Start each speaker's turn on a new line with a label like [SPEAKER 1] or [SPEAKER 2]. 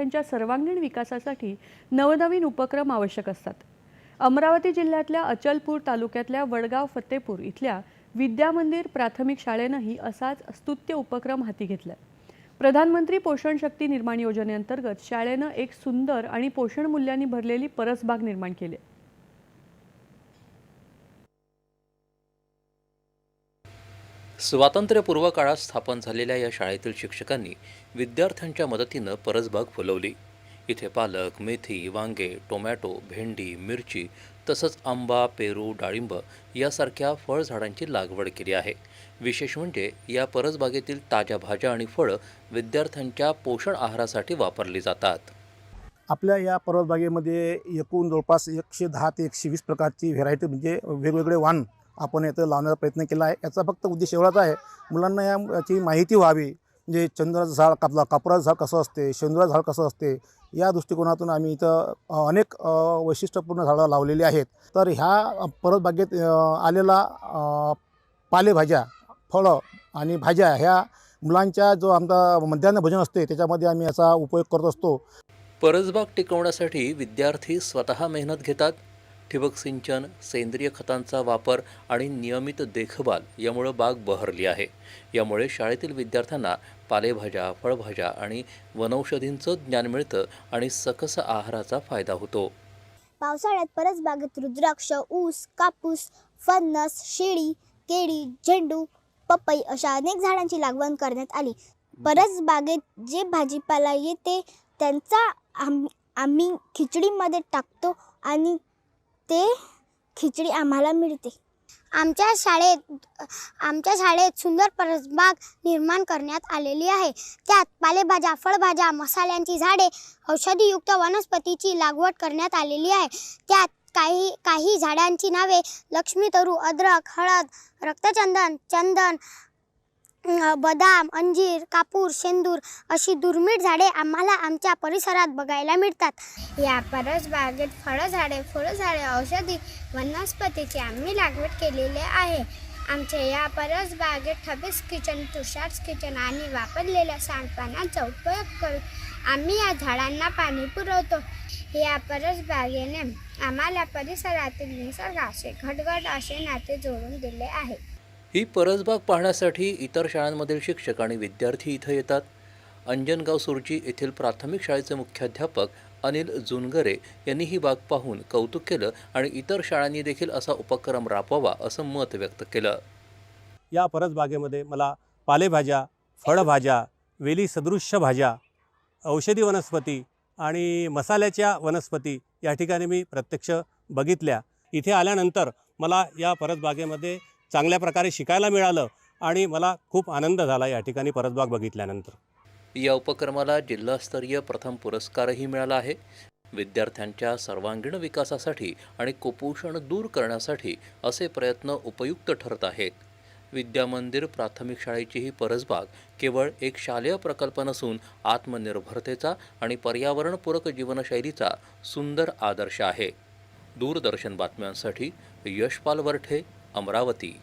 [SPEAKER 1] त्यांच्या सर्वांगीण विकासासाठी नवनवीन उपक्रम आवश्यक असतात अमरावती जिल्ह्यातल्या अचलपूर तालुक्यातल्या वडगाव फतेपूर इथल्या विद्यामंदिर प्राथमिक शाळेनंही असाच स्तुत्य उपक्रम हाती घेतला प्रधानमंत्री पोषण शक्ती निर्माण योजनेअंतर्गत शाळेनं एक सुंदर आणि पोषण मूल्यांनी भरलेली परसबाग निर्माण केली आहे.
[SPEAKER 2] स्वातंत्र्यपूर्व काळात स्थापन झालेल्या या शाळेतील शिक्षकांनी विद्यार्थ्यांच्या मदतीनं परसबाग फुलवली. इथे पालक मेथी वांगे टोमॅटो भेंडी मिरची तसंच आंबा पेरू डाळिंब यासारख्या फळझाडांची लागवड केली आहे. विशेष म्हणजे या परसबागेतील ताज्या भाज्या आणि फळं विद्यार्थ्यांच्या पोषण आहारासाठी वापरली जातात.
[SPEAKER 3] आपल्या या परसबागेमध्ये एकूण जवळपास एकशे दहा ते एकशे वीस प्रकारची व्हेरायटी म्हणजे वेगवेगळे वाण आपण इथं लावण्याचा प्रयत्न केला आहे. याचा फक्त उद्देश एवढाच आहे मुलांना याची माहिती व्हावी. म्हणजे चंद्राचं झाड कापला कापराचं झाड कसं असते शेंदुराचं झाड कसं असते या दृष्टिकोनातून आम्ही इथं अनेक वैशिष्ट्यपूर्ण झाडं लावलेली आहेत. तर ह्या परसबागेत आलेला पालेभाज्या फळं आणि भाज्या ह्या मुलांच्या जो आमचा मध्यान्ह भोजन असते त्याच्यामध्ये आम्ही याचा उपयोग करत असतो.
[SPEAKER 2] परसबाग टिकवण्यासाठी विद्यार्थी स्वतः मेहनत घेतात ठिबक सिंचन सेंद्रिय खतांचा वापर आणि नियमित देखभाल यामुळं बाग बहरली आहे. यामुळे शाळेतील विद्यार्थ्यांना पालेभाज्या फळभाज्या आणि वनौषधींचं ज्ञान मिळतं आणि सकस आहाराचा फायदा होतो.
[SPEAKER 4] पावसाळ्यात परसबागेत रुद्राक्ष ऊस कापूस फणस शेळी केळी झेंडू पपई अशा अनेक झाडांची लागवण करण्यात आली. परसबागेत जे भाजीपाला येते त्यांचा आम आम्ही खिचडीमध्ये टाकतो आणि ते खिचडी आम्हाला मिळते. आमच्या शाळेत आमच्या शाळेत सुंदर परसबाग निर्माण करण्यात आलेली आहे. त्यात पालेभाज्या फळभाज्या मसाल्यांची झाडे औषधीयुक्त वनस्पतीची लागवड करण्यात आलेली आहे. त्यात काही काही झाडांची नावे लक्ष्मी तरू अद्रक हळद रक्तचंदन चंदन बदाम अंजीर कापूर शेंदूर अशी दुर्मिळ झाडे आम्हाला आमच्या परिसरात बघायला मिळतात.
[SPEAKER 5] या परसबागेत फळझाडे फुलझाडे औषधी वनस्पतीची आम्ही लागवड केलेली आहे. आमच्या या परसबागेत ठबीस किचन तुषार्स किचन आणि वापरलेल्या सांडपाण्याचा उपयोग करून आम्ही या झाडांना पाणी पुरवतो. या परसबागेने आम्हाला परिसरातील निसर्गाचे घटघट असे नाते जोडून दिले आहे.
[SPEAKER 2] ही परसबाग पाहण्यासाठी इतर शाळांमधील शिक्षक आणि विद्यार्थी इथं येतात. अंजनगाव सुरजी येथील प्राथमिक शाळेचे मुख्याध्यापक अनिल जुनगरे यांनी ही बाग पाहून कौतुक केलं आणि इतर शाळांनी देखील असा उपक्रम राबवावा असं मत व्यक्त केलं.
[SPEAKER 6] या परसबागेमध्ये मला पालेभाज्या फळभाज्या वेली सदृश्य भाज्या औषधी वनस्पती आणि मसाल्याच्या वनस्पती या ठिकाणी मी प्रत्यक्ष बघितल्या. इथे आल्यानंतर मला या परसबागेमध्ये चांगल्या प्रकारे शिकायला मिळालं आणि मला खूप आनंद झाला या ठिकाणी परसबाग बघितल्यानंतर.
[SPEAKER 2] या उपक्रमाला जिल्हास्तरीय प्रथम पुरस्कारही मिळाला आहे. विद्यार्थ्यांच्या सर्वांगीण विकासासाठी आणि कुपोषण दूर करण्यासाठी असे प्रयत्न उपयुक्त ठरत आहेत. विद्यामंदिर प्राथमिक शाळेची ही परसबाग केवळ एक शालेय प्रकल्प नसून आत्मनिर्भरतेचा आणि पर्यावरणपूरक जीवनशैलीचा सुंदर आदर्श आहे. दूरदर्शन बातम्यांसाठी यशपाल वरठे अमरावती.